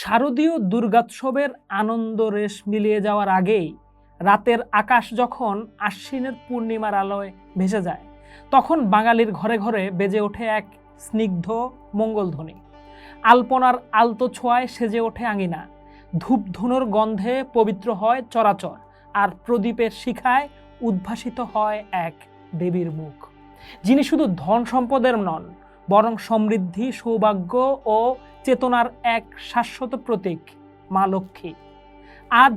শারদীয় দুর্গোৎসবের আনন্দ রেশ মিলিয়ে যাওয়ার আগেই রাতের আকাশ যখন আশ্বিনের পূর্ণিমার আলোয় ভেসে যায়, তখন বাঙালির ঘরে ঘরে বেজে ওঠে এক স্নিগ্ধ মঙ্গলধ্বনি। আলপনার আলতো ছোঁয়ায় সেজে ওঠে আঙিনা। ধূপধুনোর গন্ধে পবিত্র হয় চরাচর, আর প্রদীপের শিখায় উদ্ভাসিত হয় এক দেবীর মুখ। যিনি শুধু ধন সম্পদের নন বরং সমৃদ্ধি, সৌভাগ্য ও চেতনার এক শাশ্বত প্রতীক, মা লক্ষ্মী। আজ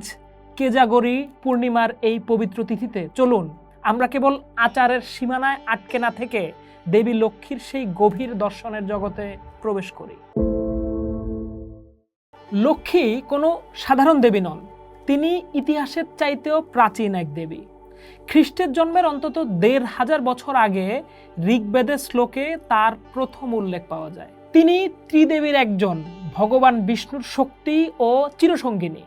কেজাগরি পূর্ণিমার এই পবিত্র তিথিতে চলুন, আমরা কেবল আচারের সীমানায় আটকে না থেকে দেবী লক্ষ্মীর সেই গভীর দর্শনের জগতে প্রবেশ করি। লক্ষ্মী কোনো সাধারণ দেবী নন, তিনি ইতিহাসের চাইতেও প্রাচীন এক দেবী। খ্রিস্টের জন্মের অন্তত দেড় হাজার বছর আগে ঋগ্বেদের শ্লোকে তার প্রথম উল্লেখ পাওয়া যায়। তিনি ত্রিদেবীর একজন, ভগবান বিষ্ণুর শক্তি ও চিরসঙ্গিনী।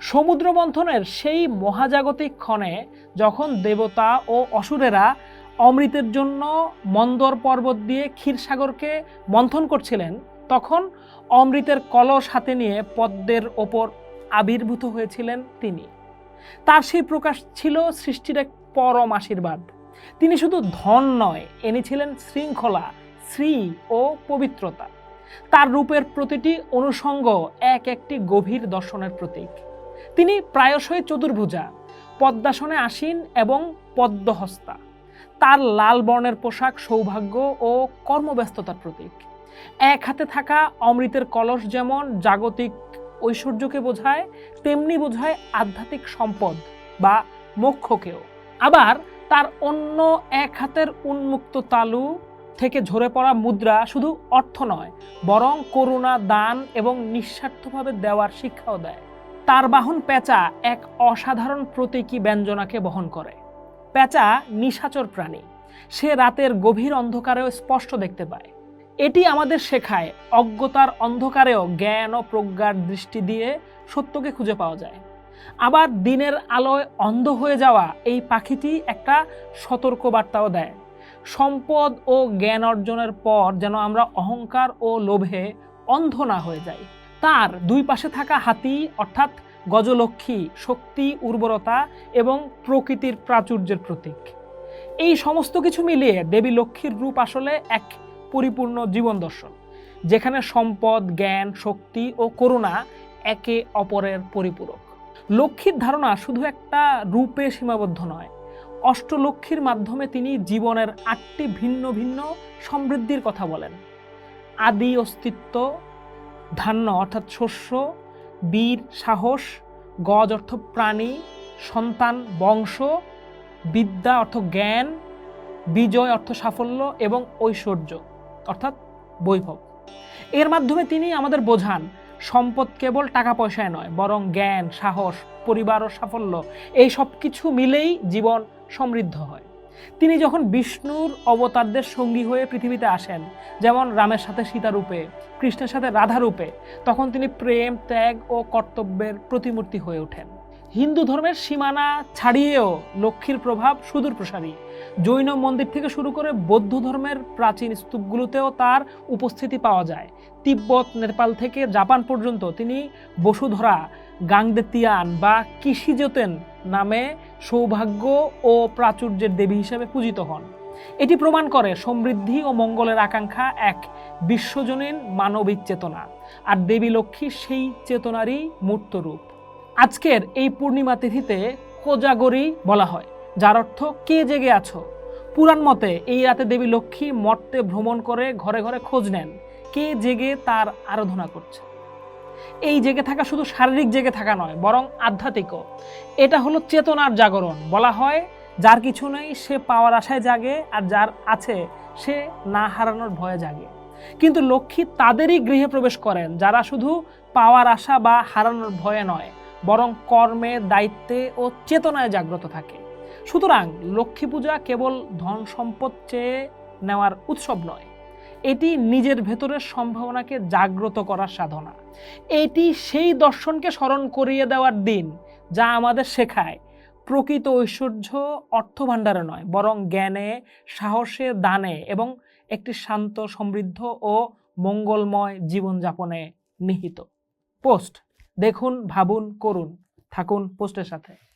সমুদ্র মন্থনের সেই মহাজাগতিক ক্ষণে যখন দেবতা ও অসুরেরা অমৃতের জন্য মন্দর পর্বত দিয়ে ক্ষীরসাগরকে মন্থন করছিলেন, তখন অমৃতের কলস হাতে নিয়ে পদ্মের ওপর আবির্ভূত হয়েছিলেন তিনি। তার সেই প্রকাশ ছিল সৃষ্টির এক পরম আশীর্বাদ। তিনি শুধু ধন নয় এনেছিলেন শৃঙ্খলা, শ্রী ও পবিত্রতা। তার রূপের প্রতিটি অনুষঙ্গ এক একটি গভীর দর্শনের প্রতীক। তিনি প্রায়শই চতুর্ভুজা, পদ্মাসনে আসীন এবং পদ্মহস্তা। তার লাল বর্ণের পোশাক সৌভাগ্য ও কর্মব্যস্ততার প্রতীক। এক হাতে থাকা অমৃতের কলস যেমন জাগতিক ঐশ্বর্যকে বোঝায়, তেমনি বোঝায় আধ্যাত্মিক সম্পদ বা মোক্ষকেও। আবার তার অন্য এক হাতের উন্মুক্ত তালু থেকে ঝরে পড়া মুদ্রা শুধু অর্থ নয়, বরং করুণা, দান এবং নিঃস্বার্থভাবে দেওয়ার শিক্ষাও দেয়। তার বাহন পেঁচা এক অসাধারণ প্রতীকী ব্যঞ্জনাকে বহন করে। পেঁচা নিশাচর প্রাণী। সে রাতের গভীর অন্ধকারেও স্পষ্ট দেখতে পায়। এটি আমাদের শেখায় অজ্ঞতার অন্ধকারেও জ্ঞান ও প্রজ্ঞার দৃষ্টি দিয়ে সত্যকে খুঁজে পাওয়া যায়। আবার দিনের আলোয় অন্ধ হয়ে যাওয়া এই পাখিটি একটা সতর্ক বার্তাও দেয়। সম্পদ ও জ্ঞান অর্জনের পর যেন আমরা অহংকার ও লোভে অন্ধ না হয়ে যাই। তার দুই পাশে থাকা হাতি, অর্থাৎ গজলক্ষ্মী, শক্তি, উর্বরতা এবং প্রকৃতির প্রাচুর্যের প্রতীক। এই সমস্ত কিছু মিলিয়ে দেবী লক্ষ্মীর রূপ আসলে এক পরিপূর্ণ জীবন দর্শন, যেখানে সম্পদ, জ্ঞান, শক্তি ও করুণা একে অপরের পরিপূরক। লক্ষ্মীর ধারণা শুধু একটা রূপে সীমাবদ্ধ নয়, অষ্টলক্ষ্মীর মাধ্যমে তিনি জীবনের আটটি ভিন্ন ভিন্ন সমৃদ্ধির কথা বলেন। আদি অস্তিত্ব, ধান্য অর্থাৎ শস্য, বীর, সাহস, গজ অর্থ প্রাণী, সন্তান, বংশ, বিদ্যা অর্থ জ্ঞান, বিজয় অর্থ সাফল্য এবং ঐশ্বর্য। অর্থাৎ বৈভব। এর মাধ্যমে তিনি আমাদের বোঝান, সম্পদ কেবল টাকা পয়সায় নয়, বরং জ্ঞান, সাহস, পরিবার ও সাফল্য, এই সব কিছু মিলেই জীবন সমৃদ্ধ হয়। তিনি যখন বিষ্ণুর অবতারদের সঙ্গী হয়ে পৃথিবীতে আসেন, যেমন রামের সাথে সীতারূপে, কৃষ্ণের সাথে রাধারূপে, তখন তিনি প্রেম, ত্যাগ ও কর্তব্যের প্রতিমূর্তি হয়ে ওঠেন। হিন্দু ধর্মের সীমানা ছাড়িয়েও লক্ষ্মীর প্রভাব সুদূর প্রসারী জৈন মন্দির থেকে শুরু করে বৌদ্ধ ধর্মের প্রাচীন স্তূপগুলোতেও তার উপস্থিতি পাওয়া যায়। তিব্বত, নেপাল থেকে জাপান পর্যন্ত তিনি বসুধরা, গাংদেতিয়ান বা কিশিজোতেন নামে সৌভাগ্য ও প্রাচুর্যের দেবী হিসেবে পূজিত হন। এটি প্রমাণ করে সমৃদ্ধি ও মঙ্গলের আকাঙ্ক্ষা এক বিশ্বজনীন মানবিক চেতনা আর দেবী লক্ষ্মী সেই চেতনারই মূর্ত রূপ আজকের এই পূর্ণিমা তিথিতে কোজাগরি বলা হয়। যার অর্থ কে জেগে আছো? পুরাণ মতে এই রাতে দেবী লক্ষ্মী মর্তে ভ্রমণ করে ঘরে ঘরে খোঁজ নেন, কে জেগে তার আরাধনা করছে। এই জেগে থাকা শুধু শারীরিক জেগে থাকা নয়, বরং আধ্যাত্মিকও। এটা হলো চেতনার জাগরণ, বলা হয়, যার কিছু নেই সে পাওয়ার আশায় জাগে, আর যার আছে সে না হারানোর ভয়ে জাগে। কিন্তু লক্ষ্মী তাদেরই গৃহে প্রবেশ করেন, যারা শুধু পাওয়ার আশা বা হারানোর ভয়ে নয়, বরং কর্মে, দায়িত্বে ও চেতনায় জাগ্রত থাকে। সুতরাং লক্ষ্মী পূজা কেবল ধন সম্পদ চেয়ে নেওয়ার উৎসব নয়। এটি নিজের ভেতরের সম্ভাবনাকে জাগ্রত করার সাধনা। এটি সেই দর্শনকে স্মরণ করিয়ে দেওয়ার দিন যা আমাদের শেখায়। প্রকৃত ঐশ্বর্য অর্থভাণ্ডারে নয়, বরং জ্ঞানে, সাহসে, দানে এবং একটি শান্ত, সমৃদ্ধ ও মঙ্গলময় জীবনযাপনে নিহিত। পোস্ট, দেখুন, ভাবুন, করুন, থাকুন পোস্টের সাথে।